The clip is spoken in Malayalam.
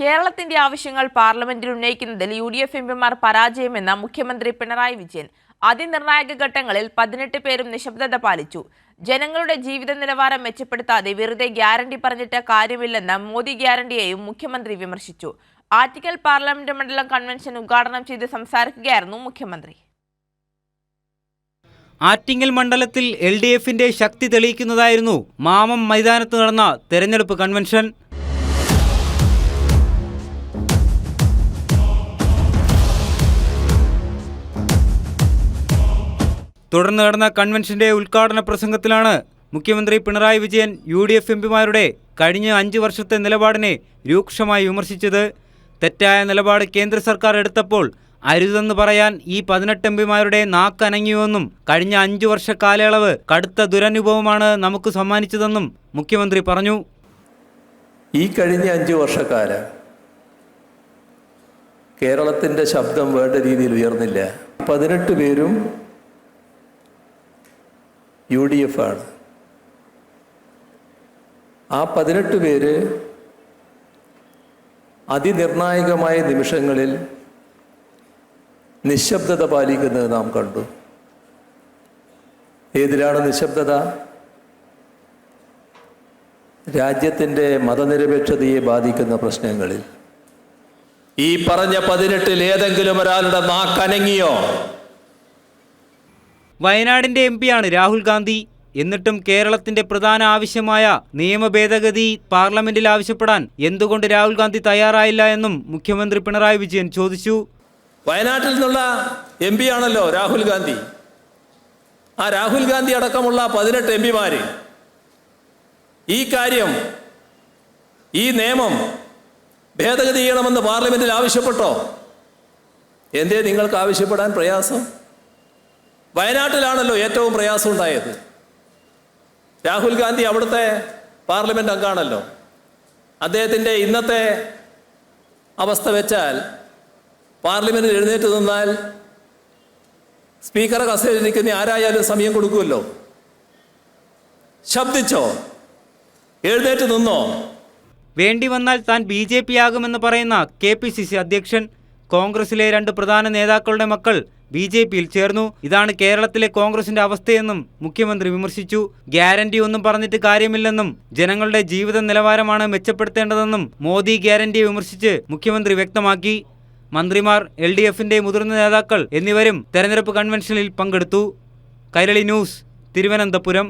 കേരളത്തിന്റെ ആവശ്യങ്ങൾ പാർലമെന്റിൽ ഉന്നയിക്കുന്നതിൽ യു ഡി എഫ് എംപിമാർ പരാജയമെന്ന മുഖ്യമന്ത്രി പിണറായി വിജയൻ അതിനിർണായക ഘട്ടങ്ങളിൽ പതിനെട്ട് പേരും നിശബ്ദത പാലിച്ചു. ജനങ്ങളുടെ ജീവിത നിലവാരം മെച്ചപ്പെടുത്താതെ വെറുതെ ഗ്യാരണ്ടി പറഞ്ഞിട്ട് കാര്യമില്ലെന്ന മോദി ഗ്യാരണ്ടിയെയും മുഖ്യമന്ത്രി വിമർശിച്ചു. ആറ്റിക്കൽ പാർലമെന്റ് മണ്ഡലം കൺവെൻഷൻ ഉദ്ഘാടനം ചെയ്ത് സംസാരിക്കുകയായിരുന്നു മുഖ്യമന്ത്രി. ആറ്റിങ്ങൽ മണ്ഡലത്തിൽ എൽ ഡി എഫിന്റെ ശക്തി തെളിയിക്കുന്നതായിരുന്നു മാമം മൈതാനത്ത് നടന്ന തെരഞ്ഞെടുപ്പ് കൺവെൻഷൻ. തുടർന്ന് നടന്ന കൺവെൻഷന്റെ ഉദ്ഘാടന പ്രസംഗത്തിലാണ് മുഖ്യമന്ത്രി Pinarayi Vijayan U D F എംപിമാരുടെ കഴിഞ്ഞ അഞ്ച് വർഷത്തെ നിലപാടിനെ രൂക്ഷമായി വിമർശിച്ചത്. തെറ്റായ നിലപാട് കേന്ദ്ര സർക്കാർ എടുത്തപ്പോൾ അരുതെന്ന് പറയാൻ ഈ പതിനെട്ട് എംപിമാരുടെ നാക്കനങ്ങിയുവെന്നും കഴിഞ്ഞ അഞ്ചു വർഷ കാലയളവ് കടുത്ത ദുരനുഭവമാണ് നമുക്ക് സമ്മാനിച്ചതെന്നും മുഖ്യമന്ത്രി പറഞ്ഞു. ഈ കഴിഞ്ഞ അഞ്ച് വർഷക്കാലം കേരളത്തിന്റെ ശബ്ദം വേണ്ട രീതിയിൽ ഉയർന്നില്ല. പതിനെട്ട് പേരും യു ഡി എഫ് ആണ്. ആ പതിനെട്ട് പേര് അതിനിർണായകമായ നിമിഷങ്ങളിൽ നിശബ്ദത പാലിക്കുന്നത് നാം കണ്ടു. ഏതിലാണ് നിശബ്ദത? രാജ്യത്തിന്റെ മതനിരപേക്ഷതയെ ബാധിക്കുന്ന പ്രശ്നങ്ങളിൽ. ഈ പറഞ്ഞ പതിനെട്ടിൽ ഏതെങ്കിലും ഒരാളുടെ നാക്കനങ്ങിയോ വയനാടിന്റെ എം പിയാണ് രാഹുൽ ഗാന്ധി. എന്നിട്ടും കേരളത്തിന്റെ പ്രധാന ആവശ്യമായ നിയമ ഭേദഗതി പാർലമെന്റിൽ ആവശ്യപ്പെടാൻ എന്തുകൊണ്ട് രാഹുൽ ഗാന്ധി തയ്യാറായില്ല എന്നും മുഖ്യമന്ത്രി പിണറായി വിജയൻ ചോദിച്ചു. വയനാട്ടിൽ നിന്നുള്ള എം പി ആണല്ലോ രാഹുൽ ഗാന്ധി. ആ രാഹുൽ ഗാന്ധി അടക്കമുള്ള പതിനെട്ട് എം പിമാര്. ഈ കാര്യം ഈ നിയമം ഭേദഗതി ചെയ്യണമെന്ന് പാർലമെന്റിൽ ആവശ്യപ്പെട്ടോ? എന്തേ നിങ്ങൾക്ക് ആവശ്യപ്പെടാൻ പ്രയാസം? വയനാട്ടിലാണല്ലോ ഏറ്റവും പ്രയാസം ഉണ്ടായത് രാഹുൽ ഗാന്ധി അവിടുത്തെ പാർലമെന്റ് അംഗമാണല്ലോ അദ്ദേഹത്തിന്റെ ഇന്നത്തെ അവസ്ഥ വെച്ചാൽ പാർലമെന്റിൽ എഴുന്നേറ്റ് നിന്നാൽ സ്പീക്കറെ കസേരയിൽ നിൽക്കുന്ന ആരായാലും സമയം കൊടുക്കുമല്ലോ. ശബ്ദിച്ചോ? എഴുന്നേറ്റ് നിന്നോ? വേണ്ടി വന്നാൽ താൻ ബി ജെ പി ആകുമെന്ന് പറയുന്ന കെ പി സി സി അധ്യക്ഷൻ കോൺഗ്രസിലെ രണ്ട് പ്രധാന നേതാക്കളുടെ മക്കൾ ബി ജെ പിയിൽ ചേർന്നു. ഇതാണ് കേരളത്തിലെ കോൺഗ്രസിന്റെ അവസ്ഥയെന്നും മുഖ്യമന്ത്രി വിമർശിച്ചു. ഗ്യാരണ്ടി ഒന്നും പറഞ്ഞിട്ട് കാര്യമില്ലെന്നും ജനങ്ങളുടെ ജീവിത നിലവാരമാണ് മെച്ചപ്പെടുത്തേണ്ടതെന്നും മോദി ഗ്യാരണ്ടിയെ വിമർശിച്ച് മുഖ്യമന്ത്രി വ്യക്തമാക്കി. മന്ത്രിമാർ എൽ ഡി എഫിന്റെ മുതിർന്ന നേതാക്കൾ എന്നിവരും തെരഞ്ഞെടുപ്പ് കൺവെൻഷനിൽ പങ്കെടുത്തു. കൈരളി ന്യൂസ് തിരുവനന്തപുരം.